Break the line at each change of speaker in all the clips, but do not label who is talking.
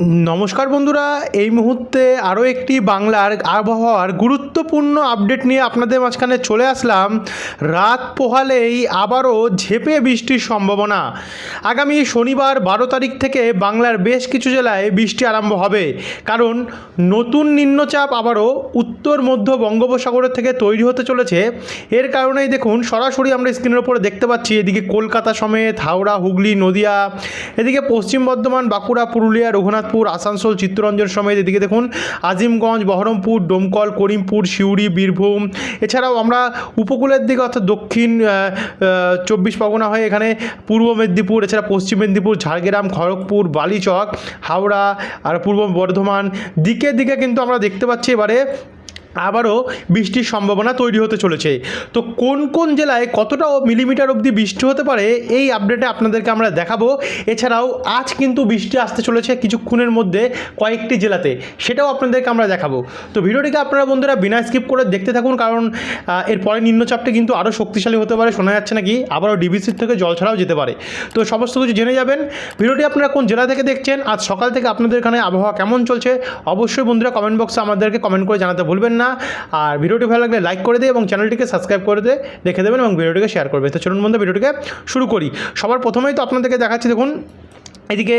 নমস্কার বন্ধুরা, এই মুহূর্তে আরও একটি বাংলার আবহাওয়ার গুরুত্বপূর্ণ আপডেট নিয়ে আপনাদের মাঝখানে চলে আসলাম। রাত পোহালেই আবারও ঝেপে বৃষ্টির সম্ভাবনা। আগামী শনিবার বারো তারিখ থেকে বাংলার বেশ কিছু জেলায় বৃষ্টি আরম্ভ হবে। কারণ নতুন নিম্নচাপ আবারও উত্তর, মধ্য বঙ্গোপসাগরের থেকে তৈরি হতে চলেছে। এর কারণেই দেখুন, সরাসরি আমরা স্ক্রিনের উপরে দেখতে পাচ্ছি, এদিকে কলকাতা সমেত, হাওড়া, হুগলি, নদিয়া, এদিকে পশ্চিম বর্ধমান, বাঁকুড়া, পুরুলিয়া রঘুনাথপুর আসানসোল চিত্তরঞ্জন সময় এদিকে দেখুন, আজিমগঞ্জ, বহরমপুর, ডোমকল, করিমপুর, সিউড়ি, বীরভূম। এছাড়াও আমরা উপকূলের দিকে, অর্থাৎ দক্ষিণ চব্বিশ পরগনা হয়ে এখানে পূর্ব মেদিনীপুর, এছাড়া পশ্চিম মেদিনীপুর, ঝাড়গ্রাম, খড়গপুর, বালিচক, হাওড়া, আর পূর্ব বর্ধমান। দিকে দিকে কিন্তু আমরা দেখতে পাচ্ছি এবারে আবারও বৃষ্টির সম্ভাবনা তৈরি হতে চলেছে। তো কোন কোন জেলায় কতটা মিলিমিটার অবধি বৃষ্টি হতে পারে এই আপডেটে আপনাদেরকে আমরা দেখাবো। এছাড়াও আজ কিন্তু বৃষ্টি আসতে চলেছে কিছুক্ষণের মধ্যে কয়েকটি জেলাতে। সেটাও আপনাদেরকে আমরা দেখাবো। তো ভিডিওটিকে আপনারা বন্ধুরা বিনা স্কিপ করে দেখতে থাকুন, কারণ এরপরে নিম্নচাপটা কিন্তু আরও শক্তিশালী হতে পারে, শোনা যাচ্ছে নাকি? আবারও ডিবিসির থেকে জল ছাড়াও যেতে পারে। তো সমস্ত কিছু জেনে যাবেন। ভিডিওটি আপনারা কোন জেলা থেকে দেখছেন? আজ সকাল থেকে আপনাদের এখানে আবহাওয়া কেমন চলছে? অবশ্যই বন্ধুরা কমেন্ট বক্সে আমাদেরকে কমেন্ট করে জানাতে ভুলবেন না। আর ভিডিওটি ভালো লাগলে লাইক করে দিয়ে এবং চ্যানেলটিকে সাবস্ক্রাইব করে দিয়ে দেখে দেবেন এবং ভিডিওটিকে শেয়ার করবে। তো চলুন বন্ধু ভিডিওটিকে শুরু করি। সবার প্রথমেই তো আপনাদেরকে দেখাচ্ছি, দেখুন। এদিকে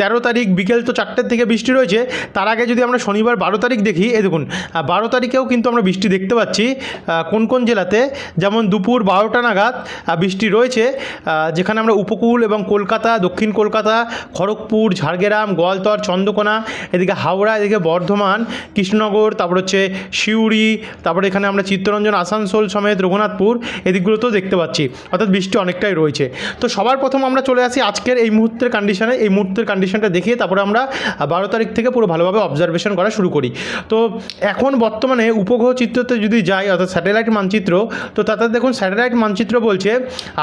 তেরো তারিখ বিকেল তো চারটের থেকে বৃষ্টি রয়েছে। তার আগে যদি আমরা শনিবার বারো তারিখ দেখি এই দেখুন বারো তারিখেও কিন্তু আমরা বৃষ্টি দেখতে পাচ্ছি কোন কোন জেলাতে? যেমন দুপুর বারোটা নাগাদ বৃষ্টি রয়েছে যেখানে আমরা উপকূল এবং কলকাতা, দক্ষিণ কলকাতা, খড়গপুর, ঝাড়গ্রাম, গোয়ালতর, চন্দ্রকোনা, এদিকে হাওড়া, এদিকে বর্ধমান, কৃষ্ণনগর, তারপর হচ্ছে সিউড়ি, তারপরে এখানে আমরা চিত্তরঞ্জন, আসানসোল সমেত, রঘুনাথপুর, এদিকগুলোতেও দেখতে পাচ্ছি। অর্থাৎ বৃষ্টি অনেকটাই রয়েছে। তো সবার প্রথম আমরা চলে আসি আজকের এই মুহূর্তের কন্ডিশনে এই মুহূর্তের কন্ডিশনটা দেখিয়ে তারপরে আমরা বারো তারিখ থেকে পুরো ভালোভাবে অবজারভেশন করা শুরু করি। তো এখন বর্তমানে উপগ্রহ চিত্রতে যদি যাই, অর্থাৎ স্যাটেলাইট মানচিত্র, তো তাতে দেখুন স্যাটেলাইট মানচিত্র বলছে,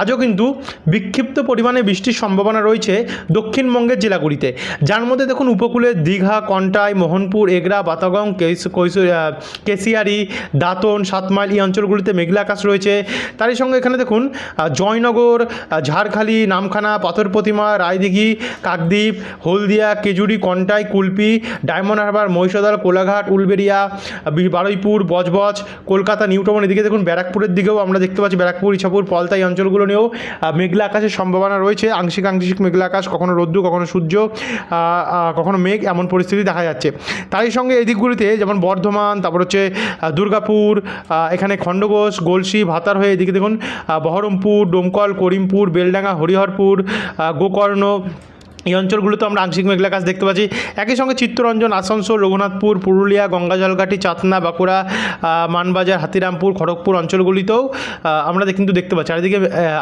আজও কিন্তু বিক্ষিপ্ত পরিমাণে বৃষ্টির সম্ভাবনা রয়েছে দক্ষিণবঙ্গের জেলাগুলিতে। যার মধ্যে দেখুন উপকূলের দীঘা, কন্টাই, মোহনপুর, এগরা বাতাগং কেশিয়ারি, দাঁতন সাতমাইল এই অঞ্চলগুলিতে মেঘলা আকাশ রয়েছে। তারই সঙ্গে এখানে দেখুন জয়নগর ঝাড়খালি, নামখানা, পাথর প্রতিমা, রায়দিঘি কাকদ্বীপ, হলদিয়া কেজুরি কন্টাই, কুলপি, ডায়মন্ড হারবার, মহিষাদল, কোলাঘাট উলবেরিয়া বারুইপুর, বজবজ, কলকাতা, নিউটাউন, এদিকে দেখুন ব্যারাকপুরের দিকেও আমরা দেখতে পাচ্ছি ব্যারাকপুর, ইছাপুর, পলতা এই অঞ্চলগুলো নিয়েও মেঘলা আকাশের সম্ভাবনা রয়েছে। আংশিক আংশিক মেঘলা আকাশ, কখনো রোদ্দু কখনো সূর্য কখনো মেঘ, এমন পরিস্থিতি দেখা যাচ্ছে। তারই সঙ্গে এই দিকগুলিতে যেমন বর্ধমান, তারপর হচ্ছে দুর্গাপুর এখানে খণ্ডঘোষ গলসি, ভাতার হয়ে এদিকে দেখুন বহরমপুর, ডোমকল, করিমপুর, বেলডাঙ্গা, হরিহরপুর গোকর্ণ এই অঞ্চলগুলোতে আমরা আংশিক মেঘলা আকাশ দেখতে পাচ্ছি। একই সঙ্গে চিত্তরঞ্জন, আসানসোল, রঘুনাথপুর, পুরুলিয়া গঙ্গাজলঘাটি চাতনা, বাঁকুড়া মানবাজার, হাতিরামপুর, খড়গপুর অঞ্চলগুলিতেও আমরা কিন্তু দেখতে পাচ্ছি। চারিদিকে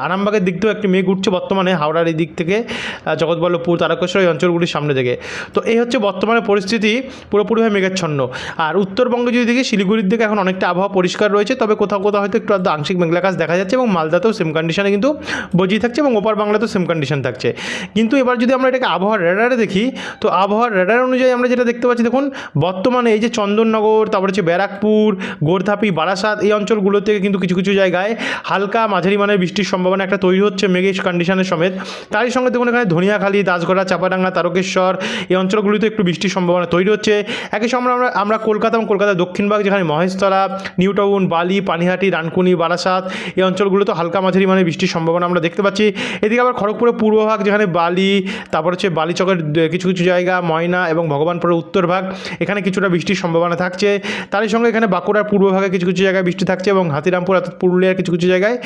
আরামবাগের দিক থেকেও একটি মেঘ উঠছে বর্তমানে, হাওড়ার এই দিক থেকে জগৎবল্লভপুর, তারকেশ্বর এই অঞ্চলগুলির সামনে থেকে। তো এই হচ্ছে বর্তমানে পরিস্থিতি পুরোপুরিভাবে মেঘাচ্ছন্ন। আর উত্তরবঙ্গে যদি দেখি, শিলিগুড়ির দিকে এখন অনেকটা আবহাওয়া পরিষ্কার রয়েছে, তবে কোথাও কোথাও হয়তো একটু আংশিক মেঘলা আকাশ দেখা যাচ্ছে এবং মালদাতেও সেম কন্ডিশনে কিন্তু বজিয়ে থাকছে এবং ওপার বাংলাতেও সেম কন্ডিশন থাকছে। কিন্তু এবার যদি আমরা এটাকে আবহাওয়ার রেডারে দেখি, তো আবহাওয়ার রেডার অনুযায়ী আমরা যেটা দেখতে পাচ্ছি, দেখুন, বর্তমানে এই যে চন্দননগর, তারপর হচ্ছে ব্যারাকপুর, গোর্ধাপি, বারাসাত, এই অঞ্চলগুলো থেকে কিন্তু কিছু কিছু জায়গায় হালকা মাঝারি মানের বৃষ্টির সম্ভাবনা একটা তৈরি হচ্ছে মেঘেশ কন্ডিশনের সমেত। তারই সঙ্গে দেখুন, এখানে ধনিয়াখালী, দাসগড়া, চাপাডাঙ্গা, তারকেশ্বর, এই অঞ্চলগুলিতে একটু বৃষ্টির সম্ভাবনা তৈরি হচ্ছে। একই সময় আমরা আমরা কলকাতা এবং কলকাতার দক্ষিণভাগ যেখানে মহেশতলা, নিউটাউন, বালি, পানিহাটি, রানকুনি, বারাসাত, এই অঞ্চলগুলোতে হালকা মাঝারি মানে বৃষ্টির সম্ভাবনা আমরা দেখতে পাচ্ছি। এদিকে আবার খড়গপুরের পূর্বভাগ যেখানে বালি, তারপর হচ্ছে বালিচকের কিছু কিছু জায়গা, ময়না এবং ভগবানপুরের উত্তরভাগ এখানে কিছুটা বৃষ্টির সম্ভাবনা থাকছে। তারই সঙ্গে এখানে বাঁকুড়ার পূর্বভাগে কিছু কিছু জায়গায় বৃষ্টি থাকছে এবং হাতিরামপুর অর্থাৎ পুরুলিয়ার কিছু কিছু জায়গায়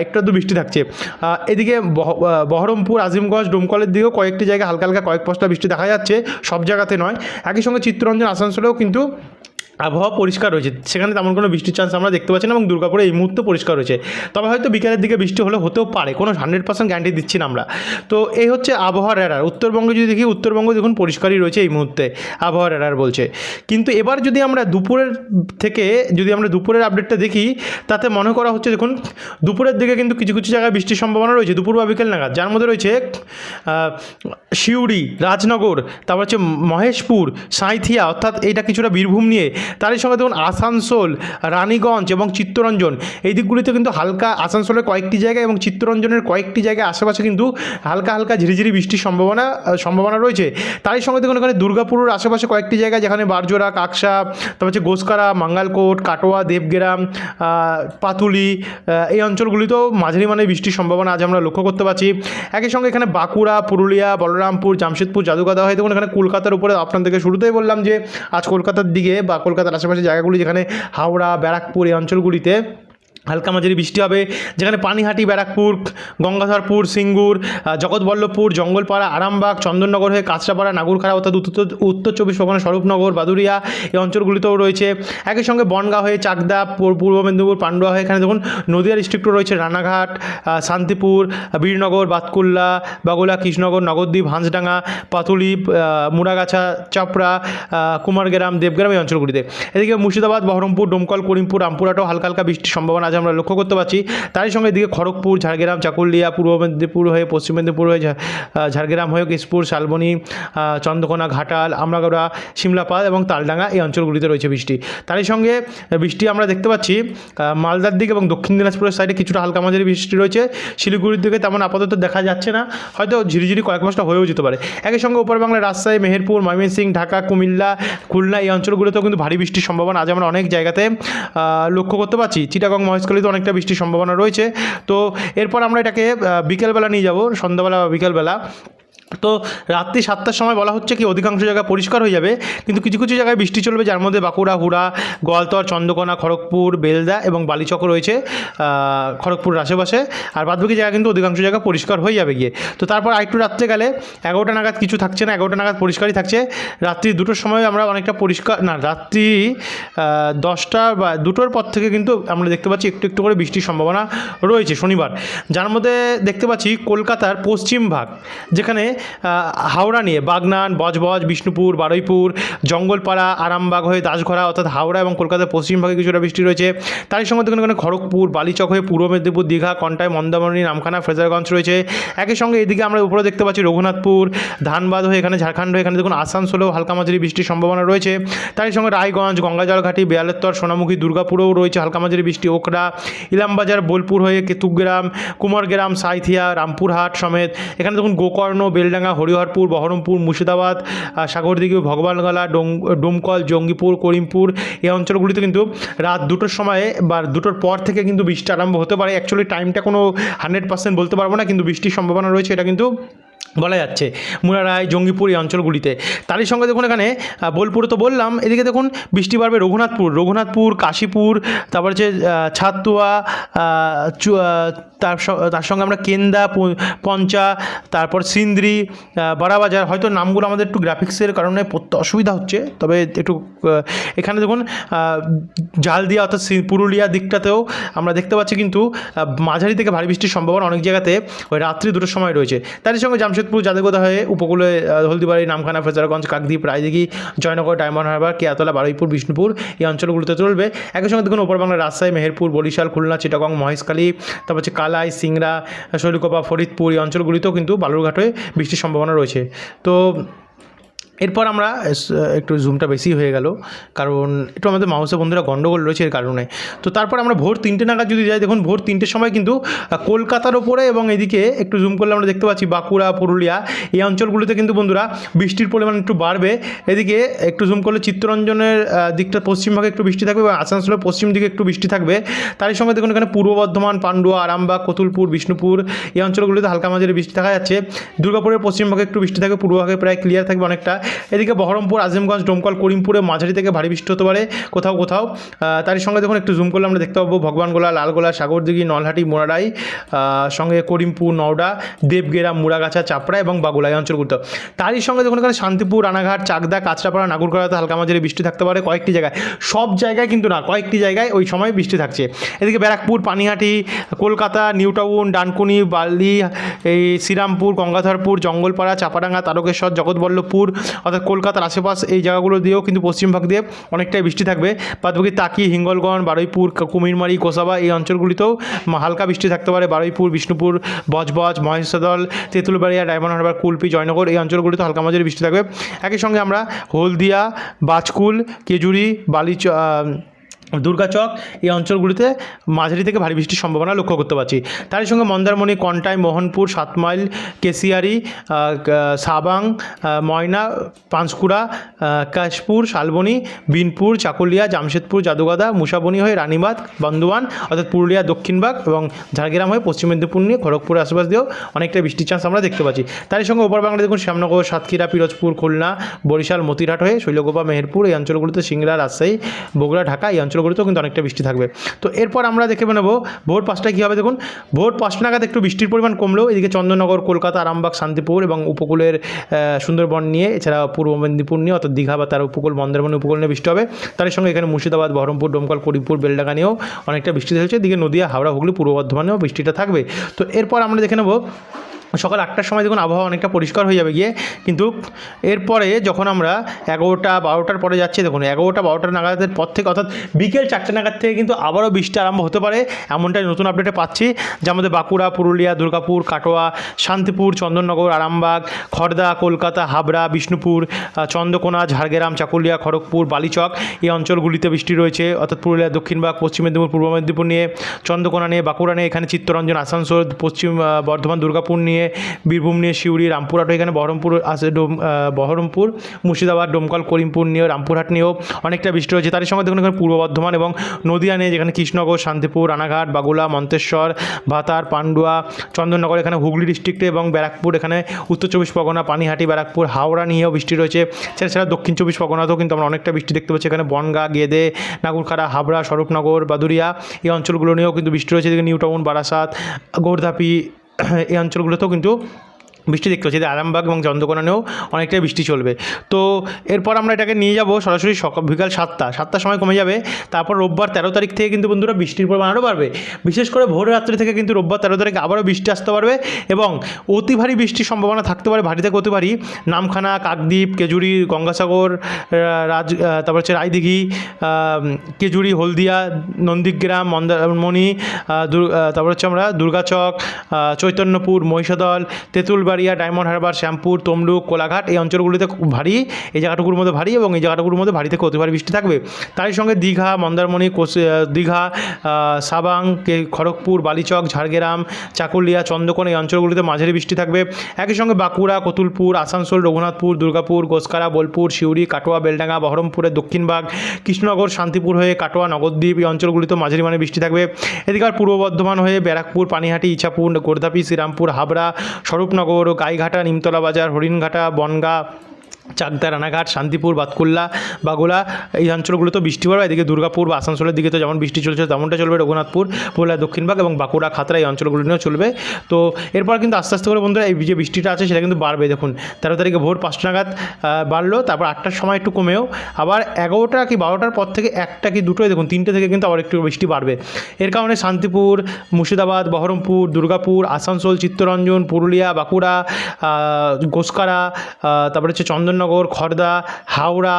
একটু আধটু বৃষ্টি থাকছে। এদিকে বহ- বহরমপুর, আজিমগঞ্জ, ডোমকলের দিকেও কয়েকটি জায়গায় হালকা হালকা কয়েক পশলা বৃষ্টি দেখা যাচ্ছে, সব জায়গাতে নয়। একই সঙ্গে চিত্তরঞ্জন, আসানসোলেও কিন্তু আবহাওয়া পরিষ্কার রয়েছে। সেখানে তেমন কোনো বৃষ্টির চান্স আমরা দেখতে পাচ্ছি না এবং দুর্গাপুরে এই মুহূর্তে পরিষ্কার রয়েছে। তবে হয়তো বিকেলের দিকে বৃষ্টি হলে হতেও পারে। কোনো হান্ড্রেড পার্সেন্ট গ্যারান্টি দিচ্ছি না আমরা। তো এই হচ্ছে আবহাওয়ার রেডার উত্তরবঙ্গে যদি দেখি, উত্তরবঙ্গ দেখুন পরিষ্কারই রয়েছে এই মুহূর্তে, আবহাওয়ার রেডার বলছে। কিন্তু এবার যদি আমরা দুপুরের থেকে, যদি আমরা দুপুরের আপডেটটা দেখি, তাতে মনে করা হচ্ছে দেখুন, দুপুরের দিকে কিন্তু কিছু কিছু জায়গায় বৃষ্টির সম্ভাবনা রয়েছে। দুপুর বা বিকেল নাগাদ। যার মধ্যে রয়েছে সিউড়ি, রাজনগর, তারপর হচ্ছে মহেশপুর, সাঁইথিয়া, অর্থাৎ এইটা কিছুটা বীরভূম নিয়ে তারই সঙ্গে দেখুন আসানসোল, রানীগঞ্জ এবং চিত্তরঞ্জন। এই দিকগুলিতে কিন্তু হালকা আসানসোলের কয়েকটি জায়গায় এবং চিত্তরঞ্জনের কয়েকটি জায়গায় আশেপাশে কিন্তু হালকা হালকা ঝিরিঝিরি বৃষ্টির সম্ভাবনা সম্ভাবনা রয়েছে। তারই সঙ্গে দেখুন এখানে দুর্গাপুরের আশেপাশে কয়েকটি জায়গায় যেখানে বারজোড়া, কাকসা, তারপর হচ্ছে গোসকারা, মাঙ্গালকোট, কাটোয়া, দেবগ্রাম পাতুলি এই অঞ্চলগুলিতেও মাঝারি মানে বৃষ্টির সম্ভাবনা আজ আমরা লক্ষ্য করতে পারছি। একই সঙ্গে এখানে বাঁকুড়া, পুরুলিয়া, বলরামপুর, জামশেদপুর জাদুগাদা হয়। দেখুন এখানে কলকাতার উপরে আপনাদেরকে শুরুতেই বললাম যে আজ কলকাতার দিকে বা কলকাতার আশেপাশে জায়গাগুলি যেখানে হাওড়া ব্যারাকপুর এই অঞ্চলগুলিতে হালকা মাঝারি বৃষ্টি হবে, যেখানে পানিহাটি, ব্যারাকপুর, গঙ্গাধরপুর, সিঙ্গুর জগৎবল্লভপুর, জঙ্গলপাড়া, আরামবাগ, চন্দননগর হয়ে কাঁচরাপাড়া, নাগুরখাড়া অর্থাৎ উত্তর উত্তর চব্বিশ পরগনা, স্বরূপনগর, বাদুরিয়া এই অঞ্চলগুলিতেও রয়েছে। একই সঙ্গে বনগাঁ হয়ে চাকদা পূর্ব মেদিনীপুর, পান্ডুয়া হয়ে এখানে দেখুন নদিয়া ডিস্ট্রিক্টও রয়েছে, রানাঘাট শান্তিপুর, বীরনগর, বাতকুল্লা, বাগুলা, কৃষ্ণনগর, নগরদ্বীপ, হাঁসডাঙ্গা, পাতুলি মুড়াগাছা, চাপড়া কুমারগ্রাম, দেবগ্রাম এই অঞ্চলগুলিতে। এদিকে মুর্শিদাবাদ, বহরমপুর, ডোমকল, করিমপুর, রামপুরহাটও হালকা হালকা বৃষ্টির সম্ভাবনা আজ আমরা লক্ষ্য করতে পারছি। তারই সঙ্গে এদিকে খড়গপুর, ঝাড়গ্রাম, চাকুলিয়া, পূর্ব মেদিনীপুর হয়ে, পশ্চিম মেদিনীপুর হয়ে ঝাড়গ্রাম হয়ে কেশপুর, শালবনী চন্দ্রকোনা, ঘাটাল, আমরাগড়া শিমলাপাল এবং তালডাঙ্গা এই অঞ্চলগুলিতে রয়েছে বৃষ্টি। তারই সঙ্গে বৃষ্টি আমরা দেখতে পাচ্ছি মালদার দিকে এবং দক্ষিণ দিনাজপুরের সাইডে কিছুটা হালকা মাঝারি বৃষ্টি রয়েছে। শিলিগুড়ির দিকে তেমন আপাতত দেখা যাচ্ছে না, হয়তো ঝিরিঝিরি কয়েক মাসটা হয়েও যেতে পারে। একই সঙ্গে উপর বাংলার রাজশাহী, মেহেরপুর ময়মনসিং ঢাকা, কুমিল্লা, খুলনা এই অঞ্চলগুলোতেও কিন্তু ভারী বৃষ্টির সম্ভাবনা আজ আমরা অনেক জায়গাতে লক্ষ্য করতে পারছি। চিটাগং মহেশখালীতে অনেকটা বৃষ্টির সম্ভাবনা রয়েছে। তো এরপর আমরা এটাকে বিকেলবেলা নিয়ে যাব, সন্ধ্যাবেলা বা বিকেলবেলা। তো রাত্রি সাতটার সময় বলা হচ্ছে কি অধিকাংশ জায়গা পরিষ্কার হয়ে যাবে কিন্তু কিছু কিছু জায়গায় বৃষ্টি চলবে যার মধ্যে বাঁকুড়া হুড়া গোয়ালতর চন্দ্রকোনা খড়গপুর বেলদা এবং বালিচক রয়েছে আহ, খড়গপুরের আশেপাশে। আর বাদবাকি জায়গা কিন্তু অধিকাংশ জায়গা পরিষ্কার হয়ে যাবে গিয়ে। তো তারপর আরেকটু রাত্রে গেলে এগারোটা নাগাদ কিছু থাকছে না এগারোটা নাগাদ পরিষ্কারই থাকছে। রাত্রি দুটোর সময় আমরা অনেকটা পরিষ্কার না রাত্রি দশটা বা দুটোর পর থেকে কিন্তু আমরা দেখতে পাচ্ছি একটু একটু করে বৃষ্টির সম্ভাবনা রয়েছে শনিবার। যার মধ্যে দেখতে পাচ্ছি কলকাতার পশ্চিম ভাগ যেখানে হাওড়া নিয়ে বাগনান, বজবজ, বিষ্ণুপুর, বারুইপুর, জঙ্গলপাড়া, আরামবাগ হয়ে দাসঘরা অর্থাৎ হাওড়া এবং কলকাতার পশ্চিম ভাগে কিছুটা বৃষ্টি রয়েছে। তারই সঙ্গে দেখুন এখানে খড়গপুর, বালিচক হয়ে পূর্ব মেদিনীপুর, দীঘা কন্টায় মন্দামণি নামখানা ফ্রেজারগঞ্জ রয়েছে। একই সঙ্গে এদিকে আমরা উপরে দেখতে পাচ্ছি রঘুনাথপুর, ধানবাদ হয়ে এখানে ঝাড়খণ্ড হয়ে এখানে দেখুন আসানসোলেও হালকা মাঝারি বৃষ্টির সম্ভাবনা রয়েছে। তারই সঙ্গে রায়গঞ্জ, গঙ্গাজলঘাটি, বেয়ালেত্তর, সোনামুখী, দুর্গাপুরেও রয়েছে হালকা মাঝারি বৃষ্টি। ওকরা, ইলামবাজার, বোলপুর হয়ে কেতুগ্রাম কুমারগ্রাম, সাইথিয়া, রামপুরহাট সমেত এখানে দেখুন গোকর্ণ বেলডাঙ্গা, হরিহরপুর, বহরমপুর, মুর্শিদাবাদ সাগরদিঘি ভগবানগলা ডোম ডোমকল, জঙ্গিপুর, করিমপুর, এই অঞ্চলগুলিতে কিন্তু রাত দুটোর সময়ে বা দুটোর পর থেকে কিন্তু বৃষ্টি আরম্ভ হতে পারে। অ্যাকচুয়ালি টাইমটা কোনো হান্ড্রেড পার্সেন্ট বলতে পারব না, কিন্তু বৃষ্টির সম্ভাবনা রয়েছে, এটা কিন্তু বলা যাচ্ছে। মুরারায় জঙ্গিপুর এই অঞ্চলগুলিতে। তারই সঙ্গে দেখুন এখানে বোলপুরে তো বললাম, এদিকে দেখুন, বৃষ্টি বাড়বে রঘুনাথপুর রঘুনাথপুর, কাশীপুর, তারপর হচ্ছে ছাতুয়া তার তার সঙ্গে আমরা কেন্দা পঞ্চা, তারপর সিন্দ্রি বারাবাজার হয়তো নামগুলো আমাদের একটু গ্রাফিক্সের কারণে পড়তে অসুবিধা হচ্ছে, তবে একটু এখানে দেখুন জালদিয়া অর্থাৎ পুরুলিয়া দিকটাতেও আমরা দেখতে পাচ্ছি কিন্তু মাঝারি থেকে ভারী বৃষ্টির সম্ভাবনা অনেক জায়গাতে ওই রাত্রি দুটোর সময় রয়েছে। তারই সঙ্গে জামশেদপুর জাদুগোদা হয়ে উপকূলে হলদিবাড়ি, নামখানা, ফেজারগঞ্জ, কাকদ্বীপ, রায়দিঘি, জয়নগর, ডায়মন্ড হারবার, কেয়াতলা, বারুইপুর, বিষ্ণুপুর এই অঞ্চলগুলোতে চলবে। একই সঙ্গে দেখুন উপর বাংলা রাজশাহী, মেহেরপুর, বরিশাল, খুলনা, চিটাগং, মহেশখালী, তারপর হচ্ছে কালাই, সিংড়া, শৈলকোপা, ফরিদপুর এই অঞ্চলগুলিতেও কিন্তু বালুরঘাটে বৃষ্টির সম্ভাবনা রয়েছে। তো এরপর আমরা একটু জুমটা বেশি হয়ে গেল, কারণ একটু আমাদের মাউসে বন্ধুরা গণ্ডগোল রয়েছে এর কারণে। তো তারপর আমরা ভোর তিনটে নাগাদ যদি যাই, দেখুন ভোর তিনটের সময় কিন্তু কলকাতার ওপরে এবং এদিকে একটু জুম করলে আমরা দেখতে পাচ্ছি বাঁকুড়া, পুরুলিয়া, এই অঞ্চলগুলিতে কিন্তু বন্ধুরা বৃষ্টির পরিমাণ একটু বাড়বে। এদিকে একটু জুম করলে চিত্তরঞ্জনের দিকটা পশ্চিমভাগে একটু বৃষ্টি থাকবে এবং আসানসোলের পশ্চিম দিকে একটু বৃষ্টি থাকবে। তারই সঙ্গে দেখুন এখানে পূর্ব বর্ধমান, পান্ডুয়া, আরামবাগ, কতুলপুর, বিষ্ণুপুর, এই অঞ্চলগুলিতে হালকা মাঝারি বৃষ্টি দেখা যাচ্ছে। দুর্গাপুরের পশ্চিমভাগে একটু বৃষ্টি থাকবে পূর্বভাগে প্রায় ক্লিয়ার থাকবে অনেকটা। এদিকে বহরমপুর, আজিমগঞ্জ, ডোমকল, করিমপুরে মাঝারি থেকে ভারী বৃষ্টি হতে পারে, কোথাও কোথাও। তারই সঙ্গে দেখুন, একটু জুম করলে আমরা দেখতে পাবো ভগবানগোলা, লালগোলা, সাগরদিঘি, নলহাটি মোরারাই সঙ্গে করিমপুর, নওডা, দেবগেরা, মুড়াগাছা, চাপড়া এবং বাগুলা এই অঞ্চলগুলো তারই সঙ্গে দেখুন, এখানে শান্তিপুর, রানাঘাট, চাকদা, কাঁচরাপাড়া নাগুরকড়াতে হালকা মাঝারি বৃষ্টি থাকতে পারে কয়েকটি জায়গায়। সব জায়গায় কিন্তু না, কয়েকটি জায়গায় ওই সময় বৃষ্টি থাকছে। এদিকে ব্যারাকপুর, পানিহাটি, কলকাতা, নিউ টাউন, ডানকুনি, বালি, এই শ্রীরামপুর, গঙ্গাধরপুর, জঙ্গলপাড়া, চাপাডাঙ্গা, তারকেশ্বর, জগৎবল্লভপুর অর্থাৎ কলকাতার আশেপাশ এই জায়গাগুলো দিয়েও কিন্তু পশ্চিমভাগ দিয়ে অনেকটাই বৃষ্টি থাকবে। বাদবাকি তাকি, হিঙ্গলগঞ্জ, বারুইপুর কুমিরমারি, কোসাবা এই অঞ্চলগুলিতেও হালকা বৃষ্টি থাকতে পারে। বারুইপুর, বিষ্ণুপুর, বজবজ মহেশদল তেঁতুলবাড়িয়া, ডায়মন্ড হারবার, কুলপি, জয়নগর এই অঞ্চলগুলিতে হালকা মাঝারি বৃষ্টি থাকবে। একই সঙ্গে আমরা হলদিয়া, বাজকুল, কেজুরি, বালিচ দুর্গাচক এই অঞ্চলগুলিতে মাঝারি থেকে ভারী বৃষ্টির সম্ভাবনা লক্ষ্য করতে পারছি। তারই সঙ্গে মন্দারমণি, কন্টাই, মোহনপুর, সাতমাইল, কেশিয়ারি সাবাং ময়না, পাঁশকুড়া কাশপুর, শালবনি, বিনপুর, চাকুলিয়া, জামশেদপুর, জাদুগাদা, মুসাবনি হয়ে রানীবাঁধ বন্ধুয়ান অর্থাৎ পুরুলিয়া, দক্ষিণবাগ এবং ঝাড়গ্রাম হয়ে পশ্চিম মেদিনীপুর নিয়ে খড়গপুর আশেপাশ দিয়েও অনেকটা বৃষ্টির চান্স আমরা দেখতে পাচ্ছি। তারই সঙ্গে ওপর বাংলা দেখুন শ্যামনগর, সাতক্ষীরা, পিরোজপুর, খুলনা, বরিশাল, মতিরহাট হয়ে শৈলগোপা মেহেরপুর এই অঞ্চলগুলিতে সিংড়া, রাজশাহী, বগুড়া, ঢাকা এই অঞ্চলগুলিতেও কিন্তু অনেকটা বৃষ্টি থাকবে। তো এরপর আমরা দেখে নেব ভোর পাঁচটায় কী হবে দেখুন। ভোর পাঁচটা নাগাদ একটু বৃষ্টির পরিমাণ কমলেও এদিকে চন্দননগর, কলকাতা, আরামবাগ, শান্তিপুর এবং উপকূলের সুন্দরবন নিয়ে এছাড়া পূর্ব মেদিনীপুর নিয়ে অর্থাৎ দীঘা বা তার উপকূল মন্দারমণি উপকূল নিয়ে বৃষ্টি হবে। তার সঙ্গে এখানে মুর্শিদাবাদ, বহরমপুর, ডোমকল, করিমপুর, বেলডাঙ্গা নিয়েও অনেকটা বৃষ্টি হয়েছে। এদিকে নদিয়া, হাওড়া, হুগলি, পূর্ব বর্ধমানেও বৃষ্টিটা থাকবে। তো এরপর আমরা দেখে নেব সকাল আটটার সময় দেখুন আবহাওয়া অনেকটা পরিষ্কার হয়ে যাবে গিয়ে। কিন্তু এরপরে যখন আমরা এগারোটা বারোটার পরে যাচ্ছি, দেখুন এগারোটা বারোটা নাগাদের পর থেকে, অর্থাৎ বিকেল চারটে নাগাদ থেকে কিন্তু আবারও বৃষ্টি আরম্ভ হতে পারে, এমনটাই নতুন আপডেটে পাচ্ছি। যার মধ্যে বাঁকুড়া, পুরুলিয়া, দুর্গাপুর, কাটোয়া, শান্তিপুর, চন্দননগর, আরামবাগ খড়দা কলকাতা, হাবড়া, বিষ্ণুপুর চন্দ্রকোনা, ঝাড়গ্রাম, চাকুলিয়া, খড়গপুর, বালিচক এই অঞ্চলগুলিতে বৃষ্টি রয়েছে। অর্থাৎ পুরুলিয়া দক্ষিণবাগ পশ্চিম মেদিনীপুর, পূর্ব মেদিনীপুর নিয়ে, চন্দ্রকোনা নিয়ে, বাঁকুড়া নিয়ে এখানে চিত্তরঞ্জন, আসানসোল, পশ্চিম বর্ধমান, দুর্গাপুর নিয়ে বীরভূম নিয়ে সিউড়ি রামপুরহাট এখানে, বহরমপুর আছে ডোম বহরমপুর, মুর্শিদাবাদ, ডোমকল, করিমপুর নিয়ে রামপুরহাট নিয়েও অনেকটা বৃষ্টি হয়েছে। তার সঙ্গে দেখুন এখানে পূর্ব বর্ধমান এবং নদিয়া নিয়ে যেখানে কৃষ্ণনগর, শান্তিপুর, রানাঘাট, বাগুলা, মন্তেশ্বর, ভাতার, পান্ডুয়া, চন্দননগর, এখানে হুগলি ডিস্ট্রিক্টে এবং ব্যারাকপুর, এখানে উত্তর চব্বিশ পরগনা, পানিহাটি, ব্যারাকপুর, হাওড়া নিয়েও বৃষ্টি রয়েছে। এছাড়া ছাড়া দক্ষিণ চব্বিশ পরগনাতেও কিন্তু আমরা অনেকটা বৃষ্টি দেখতে পাচ্ছি। এখানে বনগা, গেদে, নাগুরখাড়া, হাবড়া, স্বরূপনগর বাদুরিয়া এই অঞ্চলগুলো নিয়েও কিন্তু বৃষ্টি রয়েছে। এদিকে নিউ টাউন বারাসাত, গোর্ধাপি এই অঞ্চলগুলোতেও কিন্তু বৃষ্টি দেখতে পাচ্ছি। আরামবাগ এবং চন্দ্রকোনানেও অনেকটাই বৃষ্টি চলবে। তো এরপর আমরা এটাকে নিয়ে যাব সরাসরি সকাল বিকাল সাতটা। সাতটার সময় কমে যাবে। তারপর রোববার তেরো তারিখ থেকে কিন্তু বন্ধুরা বৃষ্টির পরিমাণ আরও বাড়বে। বিশেষ করে ভোর রাত্রি থেকে কিন্তু রোববার তেরো তারিখে আবারও বৃষ্টি আসতে পারবে এবং অতি ভারী বৃষ্টির সম্ভাবনা থাকতে পারে ভারী থেকে অতি ভারী। নামখানা, কাকদ্বীপ, কেজুরি, গঙ্গাসাগর রাজ তারপর হচ্ছে রায়দিঘি কেজুরি, হলদিয়া, নন্দীগ্রাম, মন্দারমণি তারপর হচ্ছে আমরা দুর্গাচক চৈতন্যপুর, মহিষাদল তেঁতুলবাড়িয়া ডায়মন্ড হারবার, শ্যামপুর, তমলুক, কোলাঘাট এই অঞ্চলগুলিতে খুব ভারী, এই জায়গাটুকুর মধ্যে ভারী এবং এই জায়গাটুকুর মধ্যে ভারী থেকে অতি ভারী বৃষ্টি থাকবে। তারই সঙ্গে দীঘা, মন্দারমণি দীঘা সাবাং খড়গপুর, বালিচক, ঝাড়গ্রাম, চাকুলিয়া চন্দ্রকোন এই অঞ্চলগুলিতে মাঝারি বৃষ্টি থাকবে। একই সঙ্গে বাঁকুড়া, কতুলপুর, আসানসোল, রঘুনাথপুর, দুর্গাপুর গোসকারা বোলপুর, সিউড়ি, কাটোয়া, বেলডাঙ্গা বহরমপুরের দক্ষিণভাগ কৃষ্ণনগর, শান্তিপুর হয়ে কাটোয়া, নগরদ্বীপ এই অঞ্চলগুলিতে মাঝারি মানে বৃষ্টি থাকবে। এদিকে আর পূর্ব বর্ধমান হয়ে ব্যারাকপুর, পানিহাটি, ইছাপুর, গোর্ধাপি, শ্রীরামপুর, হাবড়া, স্বরূপনগর গাইঘাটা নিমতলা বাজার হরিণঘাটা বনগা চাকদা রানাঘাট, শান্তিপুর, বাতকুল্লা, বাগুলা, এই অঞ্চলগুলোতে বৃষ্টি পড়বে এদিকে দুর্গাপুর বা আসানসোলের দিকে তো যেমন বৃষ্টি চলছে, তেমনটা চলবে। রঘুনাথপুর, পুরুলিয়া দক্ষিণবাগ এবং বাঁকুড়া, খাতড়া এই অঞ্চলগুলো নিয়েও চলবে। তো এরপর কিন্তু আস্তে আস্তে করে বন্ধুরা এই যে বৃষ্টিটা আছে, সেটা কিন্তু বাড়বে। দেখুন, তেরো তারিখে ভোর পাঁচটা নাগাদ বাড়লো, তারপর আটটার সময় একটু কমেও। আবার এগারোটা কি বারোটার পর থেকে একটা কি দুটোই দেখুন, তিনটে থেকে কিন্তু আবার একটু বৃষ্টি বাড়বে। এর কারণে শান্তিপুর, মুর্শিদাবাদ, বহরমপুর, দুর্গাপুর, আসানসোল, চিত্তরঞ্জন, পুরুলিয়া, বাঁকুড়া গোসকারা তারপরে হচ্ছে চন্দননগর খড়দা হাওড়া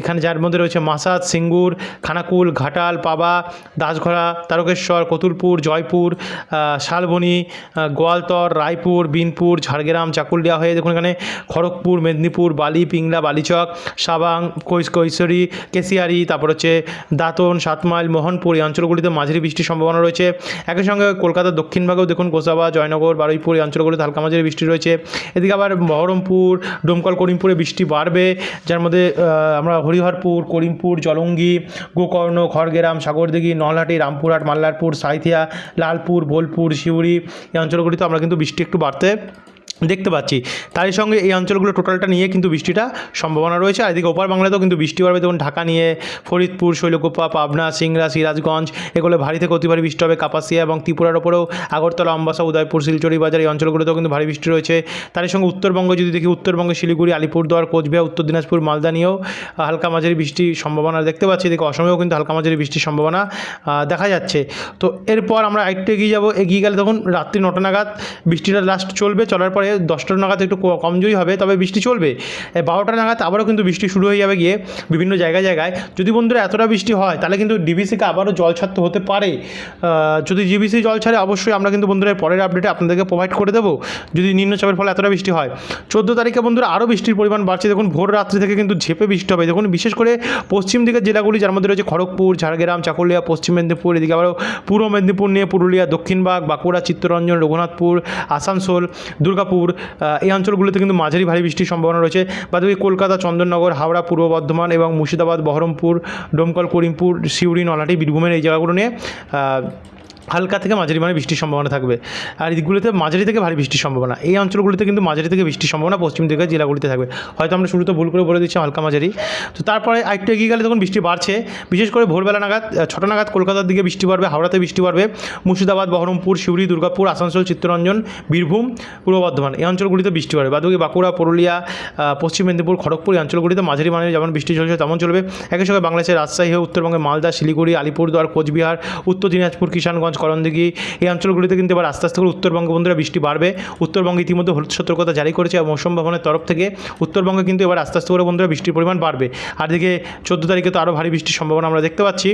এখানে যার মধ্যে রয়েছে মাসাদ সিঙ্গুর, খানাকুল, ঘাটাল, পাবা দাসঘরা তারকেশ্বর, কতুলপুর, জয়পুর শালবনি গোয়ালতর, রায়পুর, বিনপুর, ঝাড়গ্রাম, চাকুলিয়া হয়ে দেখুন এখানে খড়গপুর, মেদিনীপুর, বালি, পিংলা, বালিচক, সাবাং, কৈশ, কৈশোরী, কেশিয়ারি, তারপর হচ্ছে দাঁতন, সাতমাইল, মোহনপুর এই অঞ্চলগুলিতে মাঝারি বৃষ্টির সম্ভাবনা রয়েছে। একই সঙ্গে কলকাতার দক্ষিণ ভাগেও দেখুন গোসাবা, জয়নগর, বারুইপুর এই অঞ্চলগুলিতে হালকা মাঝারি বৃষ্টি রয়েছে। এদিকে আবার বহরমপুর, ডোমকল, করিমপুরে বৃষ্টি বাড়বে, যার মধ্যে আমরা হরিহরপুর, করিমপুর, জলঙ্গি, গোকর্ণ, খড়গেরাম, সাগরদিঘি, নলহাটি, রামপুরহাট, মাল্লারপুর, সাঁইথিয়া, লালপুর, বোলপুর, সিউড়ি এই অঞ্চলগুলিতে আমরা কিন্তু বৃষ্টি একটু বাড়তে দেখতে পাচ্ছি। তারই সঙ্গে এই অঞ্চলগুলো টোটালটা নিয়ে কিন্তু বৃষ্টিটা সম্ভাবনা রয়েছে। আর এদিকে ওপার বাংলাতেও কিন্তু বৃষ্টি বাড়বে যেমন ঢাকা নিয়ে ফরিদপুর, শৈলকুপা, পাবনা, সিংড়া, সিরাজগঞ্জ, এগুলো ভারী থেকে অতি ভারী বৃষ্টি হবে। কাপাসিয়া এবং ত্রিপুরার ওপরেও আগরতলা, অম্বাসা, উদয়পুর, শিলচরি, বাজার এই অঞ্চলগুলোতেও কিন্তু ভারী বৃষ্টি রয়েছে। তারই সঙ্গে উত্তরবঙ্গ, যদি দেখি উত্তরবঙ্গে শিলিগুড়ি, আলিপুরদুয়ার, কোচবিহার, উত্তর দিনাজপুর, মালদা নিয়েও হালকা মাঝারি বৃষ্টির সম্ভাবনা দেখতে পাচ্ছি। এদিকে অসমেও কিন্তু হালকা মাঝারি বৃষ্টির সম্ভাবনা দেখা যাচ্ছে। তো এরপর আমরা আরেকটু এগিয়ে যাব। এগিয়ে গেলে তখন রাত্রি নটা নাগাদ বৃষ্টিটা লাস্ট চলবে। চলার পরে দশটা নাগাদ একটু কমজোরি হবে, তবে বৃষ্টি চলবে। বারোটা নাগাদ আবারও কিন্তু বৃষ্টি শুরু হয়ে যাবে গিয়ে বিভিন্ন জায়গায় জায়গায়। যদি বন্ধুরা এতটা বৃষ্টি হয়, তাহলে কিন্তু ডিবিসিকে আবারও জল ছাড়তে হতে পারে। যদি ডিবিসি জল ছাড়ে, অবশ্যই আমরা কিন্তু বন্ধুরা পরের আপডেটে আপনাদেরকে প্রোভাইড করে দেবো। যদি নিম্নচাপের ফলে এতটা বৃষ্টি হয়। চোদ্দ তারিখে বন্ধুরা আরও বৃষ্টির পরিমাণ বাড়ছে। দেখুন, ভোর রাত্রি থেকে কিন্তু ঝেপে বৃষ্টি হবে। দেখুন, বিশেষ করে পশ্চিম দিকের জেলাগুলি, যার মধ্যে রয়েছে খড়গপুর, ঝাড়গ্রাম, চাকুলিয়া, পশ্চিম মেদিনীপুর, এদিকে আবারও পূর্ব মেদিনীপুর নিয়ে পুরুলিয়া, দক্ষিণবাগ, বাঁকুড়া, চিত্তরঞ্জন, রঘুনাথপুর, আসানসোল, দুর্গাপুর আহ, এই অঞ্চলগুলোতে কিন্তু মাঝারি ভারী বৃষ্টির সম্ভাবনা রয়েছে। বাদবাকি কলকাতা চন্দননগর হাওড়া পূর্ব বর্ধমান এবং মুর্শিদাবাদ বহরমপুর ডোমকল করিমপুর সিউড়ি নলহাটি বীরভূমের এই জায়গাগুলো নিয়ে হালকা থেকে মাঝারি মানে বৃষ্টির সম্ভাবনা থাকবে। আর এদিকগুলোতে মাঝারি থেকে ভারী বৃষ্টির সম্ভাবনা। এই অঞ্চলগুলিতে কিন্তু মাঝারি থেকে বৃষ্টির সম্ভাবনা পশ্চিম দিকের জেলাগুলিতে থাকবে। হয়তো আমরা শুরুতে ভুল করে বলে দিচ্ছি, হালকা মাঝারি। তো তারপরে আরেকটু এগিয়ে গেলে তখন বৃষ্টি বাড়ছে, বিশেষ করে ভোরবেলা নাগাদ ছটা নাগাদ কলকাতার দিকে বৃষ্টি বাড়বে, হাওড়াতে বৃষ্টি বাড়বে। মুর্শিদাবাদ, বহরমপুর সিউড়ি দুর্গাপুর, আসানসোল, চিত্তরঞ্জন, বীরভূম, পূর্ব বর্ধমান এই অঞ্চলগুলিতে বৃষ্টি বাড়বে। বাদুকি বাঁকুড়া, পুরুলিয়া পশ্চিম মেদিনীপুর, খড়গপুর এই অঞ্চলগুলিতে মাঝারি মানে যেমন বৃষ্টি চলছে তেমন চলবে। একই সঙ্গে বাংলাদেশের রাজশাহী হয়ে উত্তরবঙ্গে মালদা, শিলিগুড়ি, আলিপুরদুয়ার, কোচবিহার, উত্তর দিনাজপুর, কিষানগঞ্জ করণদিঘি এই অঞ্চলগুলিতে কিন্তু এবার আস্তে আস্তে করে উত্তরবঙ্গে বন্ধুরা বৃষ্টি বাড়বে। উত্তরবঙ্গে ইতিমধ্যে হলুদ সতর্কতা জারি করেছে এবং মৌসুম ভবনের তরফ থেকে উত্তরবঙ্গে কিন্তু এবার আস্তে আস্তে করে বন্ধুরা বৃষ্টির পরিমাণ বাড়বে। আর দিকে চোদ্দ তারিখে তো আরও ভারী বৃষ্টির সম্ভাবনা আমরা দেখতে পাচ্ছি।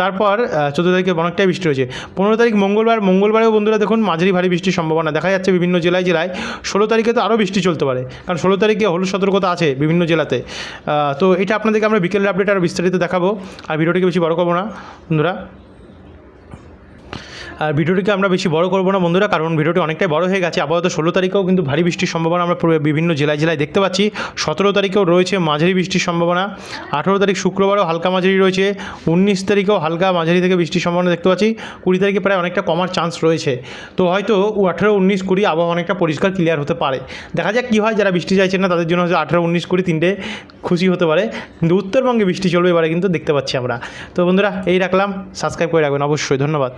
তারপর চোদ্দ তারিখে অনেকটাই বৃষ্টি হয়েছে। পনেরো তারিখ মঙ্গলবার, মঙ্গলবারেও বন্ধুরা দেখুন মাঝারি ভারী বৃষ্টির সম্ভাবনা দেখা যাচ্ছে বিভিন্ন জেলায় জেলায়। ষোলো তারিখে তো আরও বৃষ্টি চলতে পারে, কারণ ষোলো তারিখে হলুদ সতর্কতা আছে বিভিন্ন জেলাতে। তো এটা আপনাদেরকে আমরা বিকেলের আপডেট আরও বিস্তারিত দেখাবো। আর ভিডিওটিকে বেশি বড় করব না, বন্ধুরা। আর ভিডিওটিকে আমরা বেশি বড় করব না বন্ধুরা, কারণ ভিডিওটি অনেকটাই বড় হয়ে গেছে। আপাতত ষোলো তারিখেও কিন্তু ভারী বৃষ্টির সম্ভাবনা আমরা বিভিন্ন জেলায় জেলায় দেখতে পাচ্ছি। সতেরো তারিখেও রয়েছে মাঝারি বৃষ্টির সম্ভাবনা। আঠেরো তারিখ শুক্রবারও হালকা মাঝারি রয়েছে। উনিশ তারিখেও হালকা মাঝারি থেকে বৃষ্টির সম্ভাবনা দেখতে পাচ্ছি। কুড়ি তারিখে প্রায় অনেকটা কমার চান্স রয়েছে। তো হয়তো আঠেরো, উনিশ, কুড়ি আবহাওয়া অনেকটা পরিষ্কার ক্লিয়ার হতে পারে। দেখা যাক কী হয়, যারা বৃষ্টি চাইছেন না, তাদের জন্য হয়তো আঠেরো, উনিশ, কুড়ি তিনটে খুশি হতে পারে। কিন্তু উত্তরবঙ্গে বৃষ্টি চলবে এবারে কিন্তু দেখতে পাচ্ছি আমরা। তো বন্ধুরা, এই রাখলাম। সাবস্ক্রাইব করে রাখবেন অবশ্যই। ধন্যবাদ।